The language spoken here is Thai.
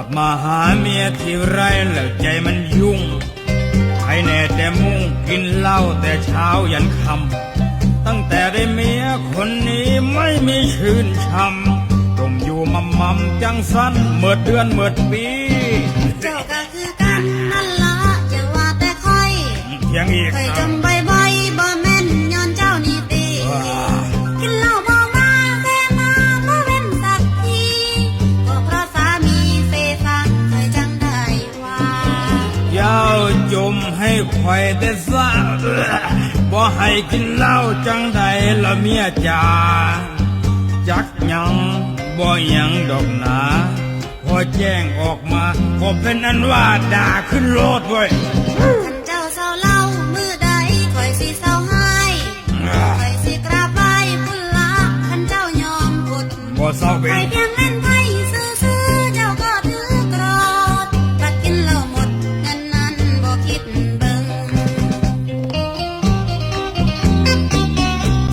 ที่ไรแล้วใจมันยุ่งใครแน่แต่มุ่งกินเหล้าแต่เช้ายันค่ำตั้งแต่ได้เมียคนนี้ไม่มีชื่นช่ำต้มอยู่มัมมัมจังสั้นเมื่อเดือนเมื่อปีเจ้าก็คือกันนั่นละอย่าว่าแต่ค่อยเพียงอีกเคยนะจมบ่อยๆบ่ ให้คอยแต่ซาบ่ให้กินเหล้าจังใดละเมียจ๋าจักหยังบ่หยังดอกหนาพอแจ้งออกมาก็เป็นอันว่าด่าขึ้นโลดเว้ยท่านเจ้าเศร้าเล่ามือใดคอยสิเศร้าให้คอยสิกราบไหว้พุ่นละท่านเจ้ายอมพุดบ่เศร้าเป็ไปนเพียง